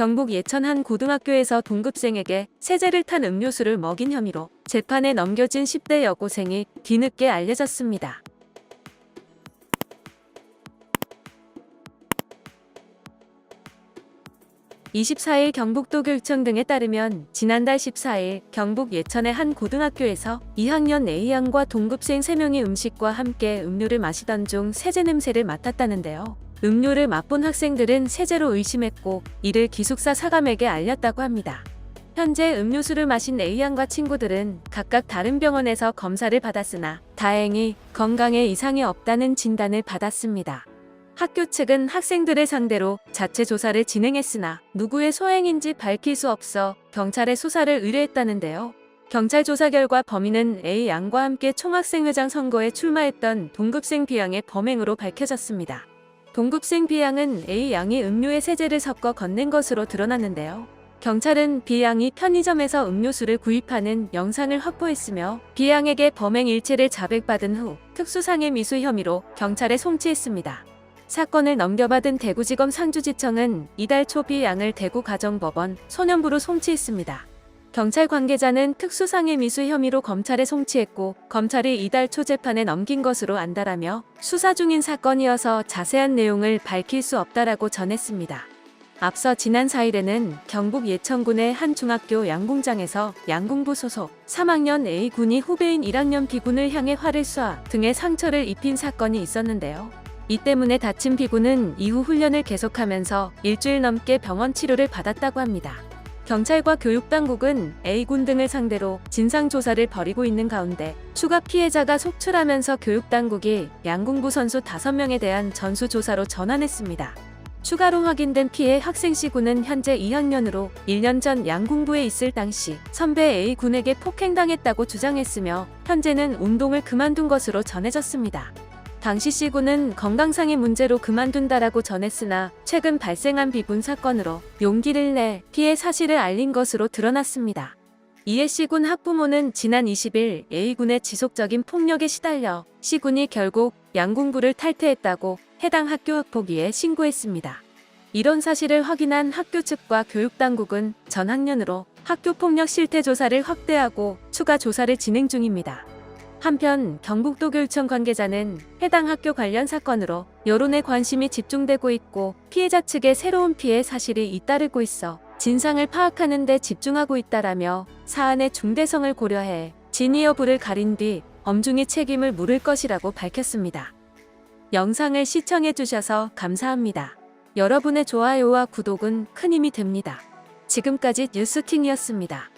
경북 예천 한 고등학교에서 동급생에게 세제를 탄 음료수를 먹인 혐의로 재판에 넘겨진 10대 여고생이 뒤늦게 알려졌습니다. (24일) 경북도 교육청 등에 따르면 지난달 (14일) 경북 예천의 한 고등학교에서 2학년 A양과 동급생 3명이 음식과 함께 음료를 마시던 중 세제 냄새를 맡았다는데요. 음료를 맛본 학생들은 세제로 의심했고 이를 기숙사 사감에게 알렸다고 합니다. 현재 음료수를 마신 A양과 친구들은 각각 다른 병원에서 검사를 받았으나 다행히 건강에 이상이 없다는 진단을 받았습니다. 학교 측은 학생들을 상대로 자체 조사를 진행했으나 누구의 소행인지 밝힐 수 없어 경찰에 수사를 의뢰했다는데요. 경찰 조사 결과 범인은 A 양과 함께 총학생회장 선거에 출마했던 동급생 B양의 범행으로 밝혀졌습니다. 동급생 B양은 A 양이 음료에 세제를 섞어 건넨 것으로 드러났는데요. 경찰은 B양이 편의점에서 음료수를 구입하는 영상을 확보했으며 B양에게 범행 일체를 자백받은 후 특수상해 미수 혐의로 경찰에 송치했습니다. 사건을 넘겨받은 대구지검 상주지청은 이달 초 B양을 대구가정법원 소년부로 송치했습니다. 경찰 관계자는 특수상해 미수 혐의로 검찰에 송치했고 검찰이 이달 초 재판에 넘긴 것으로 안다라며 수사 중인 사건이어서 자세한 내용을 밝힐 수 없다라고 전했습니다. 앞서 지난 4일에는 경북 예천군의 한 중학교 양궁장에서 양궁부 소속 3학년 A군이 후배인 1학년 B군을 향해 활을 쏴 등에 상처를 입힌 사건이 있었는데요. 이 때문에 다친 B군은 이후 훈련을 계속하면서 일주일 넘게 병원 치료를 받았다고 합니다. 경찰과 교육당국은 A군 등을 상대로 진상조사를 벌이고 있는 가운데 추가 피해자가 속출하면서 교육당국이 양궁부 선수 5명에 대한 전수조사로 전환했습니다. 추가로 확인된 피해 학생 C군은 현재 2학년으로 1년 전 양궁부에 있을 당시 선배 A군에게 폭행당했다고 주장했으며 현재는 운동을 그만둔 것으로 전해졌습니다. 당시 C군은 건강상의 문제로 그만둔다라고 전했으나 최근 발생한 비분 사건으로 용기를 내 피해 사실을 알린 것으로 드러났습니다. 이에 C군 학부모는 지난 20일 A군의 지속적인 폭력에 시달려 C군이 결국 양궁부를 탈퇴했다고 해당 학교 학폭위에 신고했습니다. 이런 사실을 확인한 학교 측과 교육당국은 전 학년으로 학교 폭력 실태 조사를 확대하고 추가 조사를 진행 중입니다. 한편 경북도 교육청 관계자는 해당 학교 관련 사건으로 여론의 관심이 집중되고 있고 피해자 측의 새로운 피해 사실이 잇따르고 있어 진상을 파악하는 데 집중하고 있다라며 사안의 중대성을 고려해 진위 여부를 가린 뒤 엄중히 책임을 물을 것이라고 밝혔습니다. 영상을 시청해 주셔서 감사합니다. 여러분의 좋아요와 구독은 큰 힘이 됩니다. 지금까지 뉴스킹이었습니다.